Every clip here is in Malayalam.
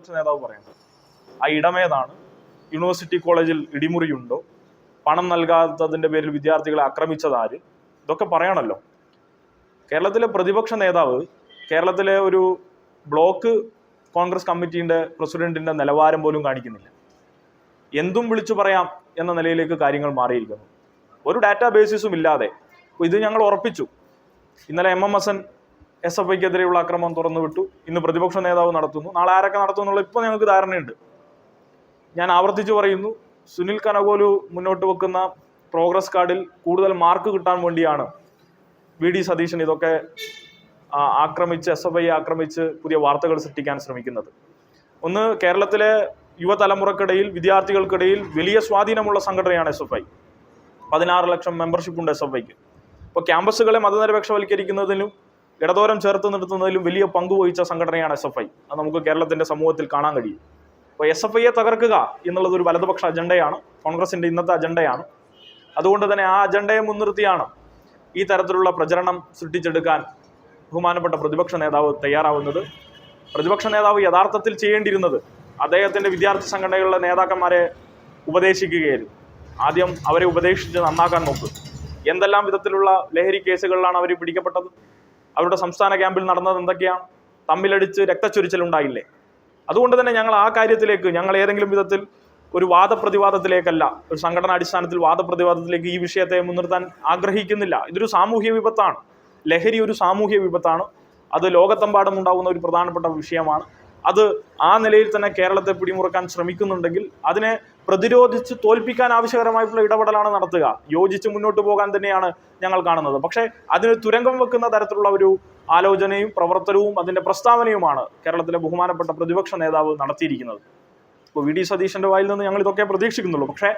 പ്രതിപക്ഷ നേതാവ് പറയുന്നത് ആ ഇടമേതാണ് യൂണിവേഴ്സിറ്റി കോളേജിൽ ഇടിമുറിയുണ്ടോ? പണം നൽകാത്തതിന്റെ പേരിൽ വിദ്യാർത്ഥികളെ ആക്രമിച്ചതാര് ഇതൊക്കെ പറയണല്ലോ. കേരളത്തിലെ പ്രതിപക്ഷ നേതാവ് കേരളത്തിലെ ഒരു ബ്ലോക്ക് കോൺഗ്രസ് കമ്മിറ്റീന്റെ പ്രസിഡന്റിന്റെ നിലവാരം പോലും കാണിക്കുന്നില്ല. എന്തും വിളിച്ചു പറയാം എന്ന നിലയിലേക്ക് കാര്യങ്ങൾ മാറിയിരിക്കുന്നു. ഒരു ഡാറ്റാ ബേസിസും ഇല്ലാതെ. ഇത് ഞങ്ങൾ ഉറപ്പിച്ചു. ഇന്നലെ M M S N S F ഐക്കെതിരെയുള്ള ആക്രമണം തുറന്നു വിട്ടു ഇന്ന് പ്രതിപക്ഷ നേതാവ് നടത്തുന്നു. നാളെ ആരൊക്കെ നടത്തും എന്നുള്ള ഇപ്പോൾ ഞങ്ങൾക്ക് ധാരണയുണ്ട്. ഞാൻ ആവർത്തിച്ചു പറയുന്നു സുനിൽ കനകോലു മുന്നോട്ട് വെക്കുന്ന പ്രോഗ്രസ് കാർഡിൽ കൂടുതൽ മാർക്ക് കിട്ടാൻ വേണ്ടിയാണ് വി ഡി സതീശൻ ഇതൊക്കെ ആക്രമിച്ച് എസ് എഫ് ഐ ആക്രമിച്ച് പുതിയ വാർത്തകൾ സൃഷ്ടിക്കാൻ ശ്രമിക്കുന്നത്. ഒന്ന് കേരളത്തിലെ യുവതലമുറക്കിടയിൽ വിദ്യാർത്ഥികൾക്കിടയിൽ വലിയ സ്വാധീനമുള്ള സംഘടനയാണ് എസ് എഫ് ഐ. പതിനാറ് ലക്ഷം മെമ്പർഷിപ്പ് ഉണ്ട് എസ് എഫ് ഐക്ക്. ഇപ്പോൾ ക്യാമ്പസുകളെ മതനിരപേക്ഷവൽക്കരിക്കുന്നതിലും ഇടതോരം ചേർത്ത് നിർത്തുന്നതിലും വലിയ പങ്ക് വഹിച്ച സംഘടനയാണ് എസ് എഫ് ഐ അത് നമുക്ക് കേരളത്തിന്റെ സമൂഹത്തിൽ കാണാൻ കഴിയും. അപ്പോൾ എസ് എഫ് ഐയെ തകർക്കുക എന്നുള്ളത് ഒരു വലതുപക്ഷ അജണ്ടയാണ്. കോൺഗ്രസിന്റെ ഇന്നത്തെ അജണ്ടയാണ്. അതുകൊണ്ട് തന്നെ ആ അജണ്ടയെ മുൻനിർത്തിയാണ് ഈ തരത്തിലുള്ള പ്രചരണം സൃഷ്ടിച്ചെടുക്കാൻ ബഹുമാനപ്പെട്ട പ്രതിപക്ഷ നേതാവ് തയ്യാറാവുന്നത്. പ്രതിപക്ഷ നേതാവ് യഥാർത്ഥത്തിൽ ചെയ്യേണ്ടിയിരുന്നത് അദ്ദേഹത്തിന്റെ വിദ്യാർത്ഥി സംഘടനകളുടെ നേതാക്കന്മാരെ ഉപദേശിക്കുകയായിരുന്നു. ആദ്യം അവരെ ഉപദേശിച്ച് നന്നാക്കാൻ നോക്കും. എന്തെല്ലാം വിധത്തിലുള്ള ലഹരി കേസുകളിലാണ് അവർ പിടിക്കപ്പെട്ടത്? അവരുടെ സംസ്ഥാന ക്യാമ്പിൽ നടന്നത് എന്തൊക്കെയാണ്? തമ്മിലടിച്ച് രക്തച്ചൊരിച്ചിലുണ്ടായില്ലേ അതുകൊണ്ട് തന്നെ ഞങ്ങൾ ആ കാര്യത്തിലേക്ക് ഞങ്ങൾ ഏതെങ്കിലും വിധത്തിൽ ഒരു വാദപ്രതിവാദത്തിലേക്കല്ല ഒരു സംഘടന അടിസ്ഥാനത്തിൽ വാദപ്രതിവാദത്തിലേക്ക് ഈ വിഷയത്തെ മുൻനിർത്താൻ ആഗ്രഹിക്കുന്നില്ല. ഇതൊരു സാമൂഹ്യ വിപത്താണ്. ലഹരി ഒരു സാമൂഹ്യ വിപത്താണ്. അത് ലോകത്തെമ്പാടും ഉണ്ടാകുന്ന ഒരു പ്രധാനപ്പെട്ട വിഷയമാണ്. അത് ആ നിലയിൽ തന്നെ കേരളത്തെ പിടിമുറുക്കാൻ ശ്രമിക്കുന്നുണ്ടെങ്കിൽ അതിനെ പ്രതിരോധിച്ച് തോൽപ്പിക്കാൻ ആവശ്യകരമായിട്ടുള്ള ഇടപെടലാണ് നടത്തുക. യോജിച്ച് മുന്നോട്ട് പോകാൻ തന്നെയാണ് ഞങ്ങൾ കാണുന്നത്. പക്ഷേ അതിന് തുരങ്കം വെക്കുന്ന തരത്തിലുള്ള ഒരു ആലോചനയും പ്രവർത്തനവും അതിന്റെ പ്രസ്താവനയുമാണ് കേരളത്തിലെ ബഹുമാനപ്പെട്ട പ്രതിപക്ഷ നേതാവ് നടത്തിയിരിക്കുന്നത്. ഇപ്പോൾ വി. ഡി. സതീശന്റെ വായിൽ നിന്ന് ഞങ്ങൾ ഇതൊക്കെ പ്രതീക്ഷിക്കുന്നുള്ളൂ. പക്ഷേ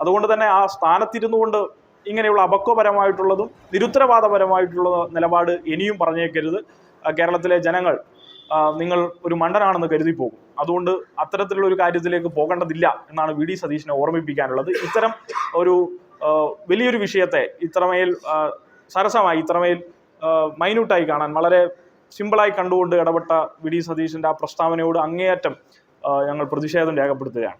അതുകൊണ്ട് തന്നെ ആ സ്ഥാനത്തിരുന്നു കൊണ്ട് ഇങ്ങനെയുള്ള അപക്വപരമായിട്ടുള്ളതും നിരുത്തരവാദപരമായിട്ടുള്ള നിലപാട് ഇനിയും പറഞ്ഞേക്കരുത്. കേരളത്തിലെ ജനങ്ങൾ നിങ്ങൾ ഒരു മണ്ടനാണെന്ന് കരുതി പോകും. അതുകൊണ്ട് അത്തരത്തിലുള്ള ഒരു കാര്യത്തിലേക്ക് പോകേണ്ടതില്ല എന്നാണ് വി ഡി സതീശിനെ ഓർമ്മിപ്പിക്കാനുള്ളത്. ഇത്തരം ഒരു വലിയൊരു വിഷയത്തെ ഇത്രമേൽ സരസമായി ഇത്രമേൽ മൈന്യൂട്ടായി കാണാൻ വളരെ സിമ്പിളായി കണ്ടുകൊണ്ട് ഇടപെട്ട വി ഡി സതീശന്റെ ആ പ്രസ്താവനയോട് അങ്ങേയറ്റം ഞങ്ങൾ പ്രതിഷേധം രേഖപ്പെടുത്തുകയാണ്.